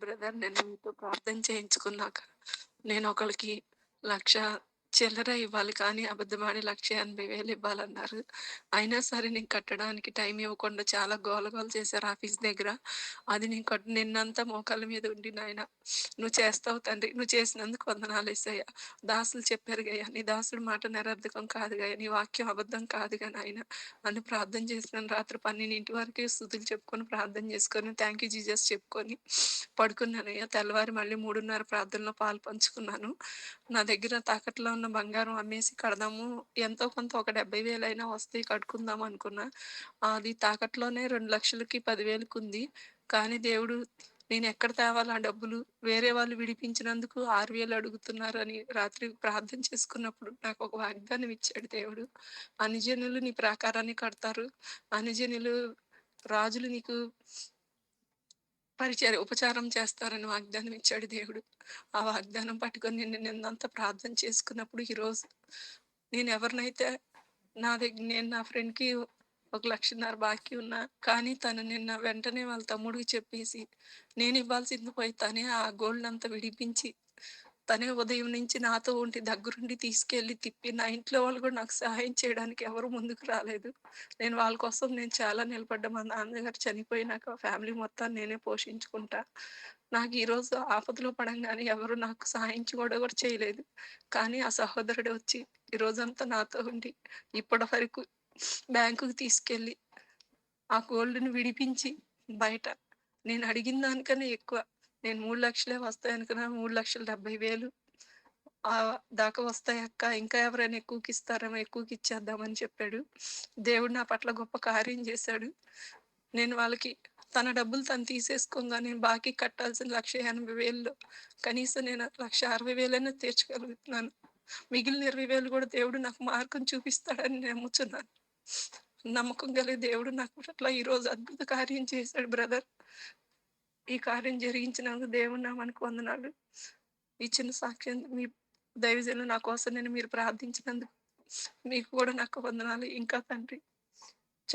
Brother నేను మీతో ప్రార్థన చేయించుకున్నాక నేను ఒకరికి లక్ష చిల్లర ఇవ్వాలి కానీ అబద్ధమాడి లక్ష ఎనభై వేలు ఇవ్వాలన్నారు. అయినా సరే నేను కట్టడానికి టైం ఇవ్వకుండా చాలా గోల గోల చేశారు ఆఫీస్ దగ్గర. అది నేను కట్టు నిన్నంతా మోకాళ్ళ మీద ఉండి నాయన నువ్వు చేస్తావు తండ్రి నువ్వు చేసినందుకు వందనాలు వేసయ్యా దాసులు చెప్పారు గయ్యా నీ దాసుడు మాట నిరర్ధకం కాదు గయ్యా నీ వాక్యం అబద్ధం కాదు కానీ ఆయన అని ప్రార్థన చేసినాను రాత్రి పన్నెండింటి వరకు స్థుతులు చెప్పుకొని ప్రార్థన చేసుకొని థ్యాంక్ యూ జీజస్ చెప్పుకొని పడుకున్నాను అయ్యా. తెల్లవారి మళ్ళీ మూడున్నర ప్రార్థనలో పాలు పంచుకున్నాను. నా దగ్గర తాకట్లో ఉన్న బంగారం అమ్మేసి కడదాము. ఎంతో కొంత ఒక డెబ్బై వేలైనా వస్తే కట్టుకుందాం అనుకున్నా. అది తాకట్లోనే రెండు లక్షలకి పదివేలకు ఉంది. కానీ దేవుడు నేను ఎక్కడ తేవాలా ఆ డబ్బులు? వేరే వాళ్ళు విడిపించినందుకు ఆరు వేలు అడుగుతున్నారు అని రాత్రి ప్రార్థన చేసుకున్నప్పుడు నాకు ఒక వాగ్దానం ఇచ్చాడు దేవుడు. అనుజనులు నీ ప్రాకారాన్ని కడతారు. అనుజనులు రాజులు నీకు పరిచయ ఉపచారం చేస్తారని వాగ్దానం ఇచ్చాడు దేవుడు. ఆ వాగ్దానం పట్టుకొని నేను నిన్నంతా ప్రార్థన చేసుకున్నప్పుడు ఈరోజు నేను ఎవరినైతే నా దగ్గర నేను నా ఫ్రెండ్కి ఒక లక్షన్నర బాకీ ఉన్నా కానీ తను నిన్న వెంటనే వాళ్ళ తమ్ముడికి చెప్పేసి నేను ఇవ్వాల్సింది పోయి తనే ఆ గోల్డ్ అంతా విడిపించి తనే ఉదయం నుంచి నాతో ఉండి దగ్గరుండి తీసుకెళ్ళి తిప్పి నా ఇంట్లో వాళ్ళు కూడా నాకు సహాయం చేయడానికి ఎవరు ముందుకు రాలేదు. నేను వాళ్ళ కోసం నేను చాలా నిలబడ్డా. మా నాన్నగారు చనిపోయినాక ఫ్యామిలీ మొత్తాన్ని నేనే పోషించుకుంటా. నాకు ఈరోజు ఆపదలో పడంగానే ఎవరు నాకు సహాయం కూడా ఎవరు చేయలేదు. కానీ ఆ సహోదరుడు వచ్చి ఈ రోజంతా నాతో ఉండి ఇప్పటి వరకు బ్యాంకుకి తీసుకెళ్ళి ఆ గోల్డ్ని విడిపించి బయట నేను అడిగిన దానికన్నా ఎక్కువ నేను మూడు లక్షలే వస్తాయి అనుకున్నా మూడు లక్షల డెబ్బై వేలు. ఆ దాకా వస్తాయి అక్క. ఇంకా ఎవరైనా ఎక్కువకి ఇస్తారేమో ఎక్కువకి ఇచ్చేద్దామని చెప్పాడు. దేవుడు నా పట్ల గొప్ప కార్యం చేశాడు. నేను వాళ్ళకి తన డబ్బులు తను తీసేసుకుందా? నేను బాకీ కట్టాల్సిన లక్ష ఎనభై వేలు కనీసం నేను లక్ష అరవై వేలైనా తీర్చగలుగుతున్నాను. మిగిలిన ఇరవై వేలు కూడా దేవుడు నాకు మార్గం చూపిస్తాడని నమ్ముతున్నాను. నమ్మకం కలిగి దేవుడు నాకు అట్లా ఈరోజు అద్భుత కార్యం చేశాడు బ్రదర్. ఈ కార్యం జరిగించినందుకు దేవుని నామానికి వందనాలు. ఇచ్చిన సాక్ష్యం మీ దైవజనులు నా కోసం నేను మీరు ప్రార్థించినందుకు మీకు కూడా నాకు వందనాలు. ఇంకా తండ్రి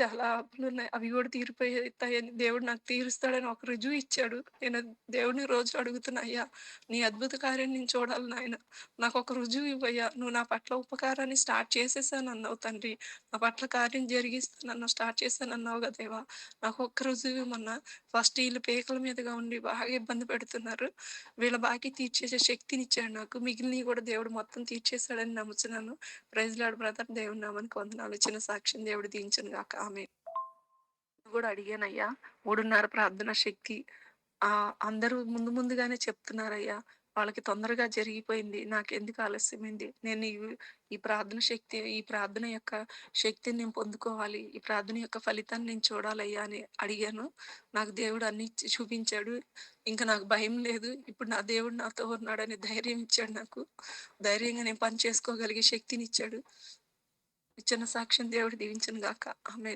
చాలా అప్పులు ఉన్నాయి. అవి కూడా తీరిపోతాయని దేవుడు నాకు తీరుస్తాడని ఒక రుజువు ఇచ్చాడు. నేను దేవుడిని రోజు అడుగుతున్నా అయ్యా నీ అద్భుత కార్యం నేను చూడాలి నాయన. నాకు ఒక రుజువు ఇవ్వయ్యా నువ్వు నా పట్ల ఉపకారాన్ని స్టార్ట్ చేసేసాను అన్నావు తండ్రి. నా పట్ల కార్యం జరిగిస్తానన్న స్టార్ట్ చేశాను అన్నావు కదేవా నాకు ఒక్క రుజువు ఇవ్వమన్నా. ఫస్ట్ వీళ్ళు పేకల మీదుగా ఉండి బాగా ఇబ్బంది పెడుతున్నారు. వీళ్ళ బాకీ తీర్చేసే శక్తిని ఇచ్చాడు నాకు. మిగిలినవి కూడా దేవుడు మొత్తం తీర్చేశాడని నమ్ముతున్నాను ప్రైజ్లాడు బ్రదర్ దేవుడు నామనికి వందనాలు. ఇచ్చిన సాక్ష్యం దేవుడు దించను కాక ఆమె కూడా అడిగానయ్యా. మూడున్నర ప్రార్థన శక్తి. ఆ అందరూ ముందు ముందుగానే చెప్తున్నారయ్యా. వాళ్ళకి తొందరగా జరిగిపోయింది. నాకు ఎందుకు ఆలస్యమైంది? నేను ఈ- ఈ ప్రార్థన శక్తి ఈ ప్రార్థన యొక్క శక్తిని నేను పొందుకోవాలి. ఈ ప్రార్థన యొక్క ఫలితాన్ని నేను చూడాలయ్యా అని అడిగాను. నాకు దేవుడు అన్ని చూపించాడు. ఇంకా నాకు భయం లేదు. ఇప్పుడు నా దేవుడు నాతో ఉన్నాడని ధైర్యం ఇచ్చాడు నాకు. ధైర్యంగా నేను పని చేసుకోగలిగే శక్తిని ఇచ్చాడు. ఇచ్చిన సాక్ష్యం దేవుడు దీవించను గాక ఆమె